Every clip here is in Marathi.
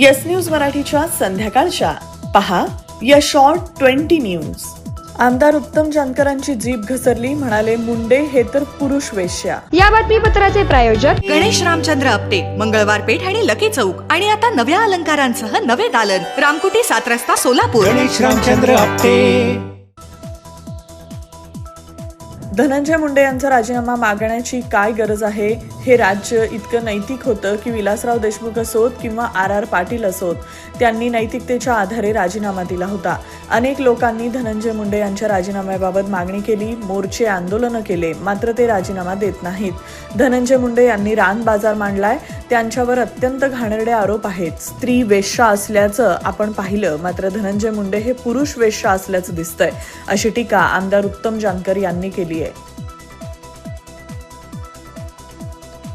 येस न्यूज मराठीच्या संध्याकाळच्या. पहा या शॉर्ट ट्वेंटी न्यूज आमदार उत्तम जानकरांची जीभ घसरली म्हणाले मुंडे हे तर पुरुष वेश्या. या बातमीपत्राचे प्रायोजक गणेश रामचंद्र आपटे मंगळवार पेठ आणि लकी चौक. आणि आता नव्या अलंकारांसह नवे दालन. रामकुटी सात रस्ता सोलापूर. गणेश रामचंद्र आपटे. धनंजय मुंडे यांचा राजीनामा मागण्याची काय गरज आहे? हे राज्य इतकं नैतिक होतं की विलासराव देशमुख असोत किंवा आर आर पाटील असोत त्यांनी नैतिकतेच्या आधारे राजीनामा दिला होता. अनेक लोकांनी धनंजय मुंडे यांच्या राजीनाम्याबाबत मागणी केली मोर्चे आंदोलनं केले मात्र ते राजीनामा देत नाहीत. धनंजय मुंडे यांनी रान बाजार मांडलाय त्यांच्यावर अत्यंत घाणेरडे आरोप आहेत. स्त्री वेश्या असल्याचं आपण पाहिलं मात्र धनंजय मुंडे हे पुरुष वेश्या असल्याचं दिसतंय अशी टीका आमदार उत्तम जानकर यांनी केली आहे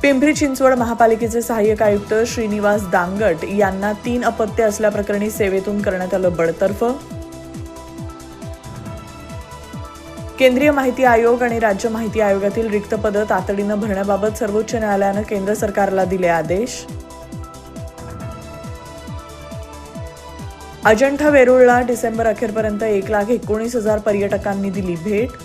पिंपरी चिंचवड महापालिकेचे सहाय्यक आयुक्त श्रीनिवास दांगट यांना तीन अपत्य असल्याप्रकरणी सेवेतून करण्यात आलं बडतर्फ. केंद्रीय माहिती आयोग आणि राज्य माहिती आयोगातील रिक्त पदं तातडीनं भरण्याबाबत सर्वोच्च न्यायालयानं केंद्र सरकारला दिले आदेश. अजंठा वेरूळला डिसेंबर अखेरपर्यंत एक लाख एकोणीस हजार पर्यटकांनी दिली भेट.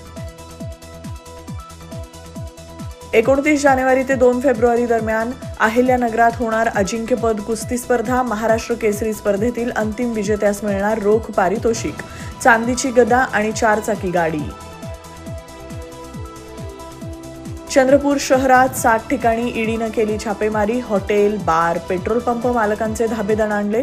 एकोणतीस जानेवारी ते दोन फेब्रुवारी दरम्यान अहिल्यानगरात होणार अजिंक्यपद कुस्ती स्पर्धा महाराष्ट्र केसरी स्पर्धेतील अंतिम विजेत्यास मिळणार रोख पारितोषिक चांदीची गदा आणि चारचाकी गाडी. चंद्रपूर शहरात सात ठिकाणी ईडीनं केली छापेमारी हॉटेल बार पेट्रोल पंप मालकांचे धाबे दणाणले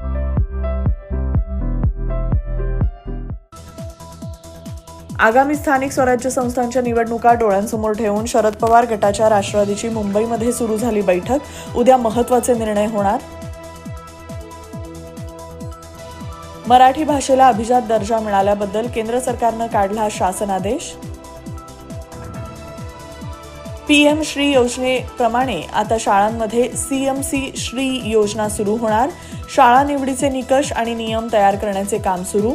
आगामी स्थानिक स्वराज्य संस्थांच्या निवडणुका डोळ्यांसमोर ठेवून शरद पवार गटाच्या राष्ट्रवादीची मुंबईमध्ये सुरू झाली बैठक. उद्या महत्त्वाचे निर्णय होणार. मराठी भाषेला अभिजात दर्जा मिळाल्याबद्दल केंद्र सरकारनं काढला शासनादेश. पीएम श्री योजनेप्रमाणे आता शाळांमध्ये सीएमसी श्री योजना सुरू होणार. शाळा निवडीचे निकष आणि नियम तयार करण्याचे काम सुरू.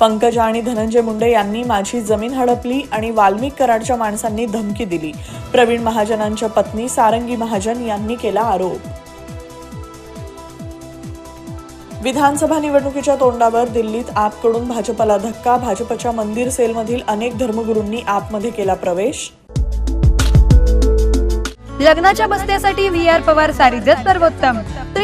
पंकजा आणि धनंजय मुंडे यांनी माझी जमीन हडपली आणि वाल्मिक कराडच्या माणसांनी धमकी दिली. प्रवीण महाजनांच्या पत्नी सारंगी महाजन यांनी केला आरोप. विधानसभा निवडणुकीच्या तोंडावर दिल्लीत आपकडून भाजपला धक्का भाजपच्या मंदिर सेलमधील अनेक धर्मगुरूंनी आपमध्ये केला प्रवेश. लग्नाच्या बस्त्यासाठी व्ही आर पवार सारीजच सर्वोत्तम.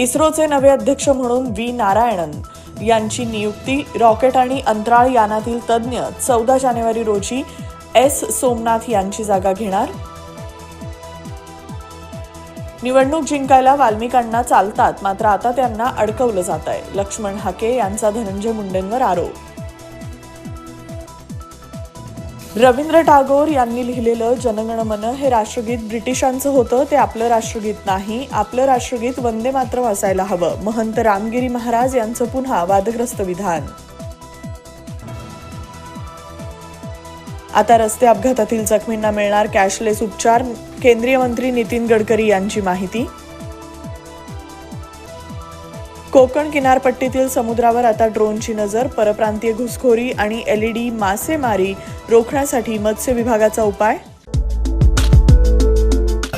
इस्रोचे नवे अध्यक्ष म्हणून व्ही नारायणन यांची नियुक्ती रॉकेट आणि अंतराळ यानातील तज्ज्ञ चौदा जानेवारी रोजी एस सोमनाथ यांची जागा घेणार. निवडणूक जिंकायला वाल्मिकांना चालतात मात्र आता त्यांना अडकवलं जात आहे लक्ष्मण हाके यांचा धनंजय मुंडेंवर आरोप रवींद्र टागोर यांनी लिहिलेलं जनगण मन हे राष्ट्रगीत ब्रिटिशांचं होतं ते आपलं राष्ट्रगीत नाही. आपलं राष्ट्रगीत वंदे मात्र असायला हवं. महंत रामगिरी महाराज यांचं पुन्हा वादग्रस्त विधान. आता रस्ते अपघातातील जखमींना मिळणार कॅशलेस उपचार केंद्रीय मंत्री नितीन गडकरी यांची माहिती. कोकण किनारपट्टीतील समुद्रावर आता ड्रोनची नजर परप्रांतीय घुसखोरी आणि एलईडी मासेमारी रोखण्यासाठी मत्स्य विभागाचा उपाय?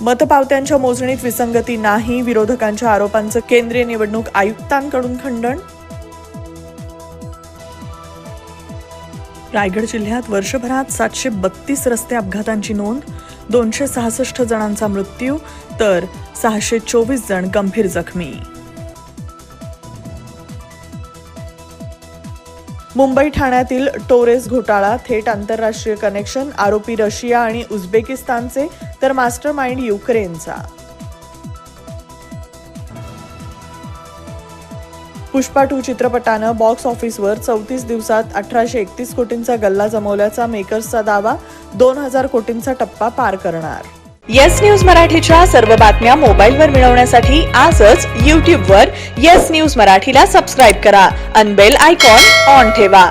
मतपावत्यांच्या मोजणीत विसंगती नाही विरोधकांच्या आरोपांचं केंद्रीय निवडणूक आयुक्तांकडून खंडन. रायगड जिल्ह्यात वर्षभरात सातशे बत्तीस रस्ते अपघातांची नोंद दोनशे सहासष्ट जणांचा मृत्यू तर सहाशे चोवीस जण गंभीर जखमी. मुंबई ठाण्यातील टोरेस घोटाळा थेट आंतरराष्ट्रीय कनेक्शन आरोपी रशिया आणि उझबेकिस्तानचे तर मास्टर माइंड युक्रेनचा. पुष्पा टू चित्रपटानं बॉक्स ऑफिसवर चौतीस दिवसात अठराशे एकतीस कोटींचा गल्ला जमवल्याचा मेकर्सचा दावा दोन हजार कोटींचा टप्पा पार करणार. येस न्यूज मराठीच्या सर्व बातम्या मोबाईलवर मिळवण्यासाठी आजच यूट्यूबवर येस न्यूज मराठीला सबस्क्राईब करा. अनबेल आयकॉन ऑन ठेवा.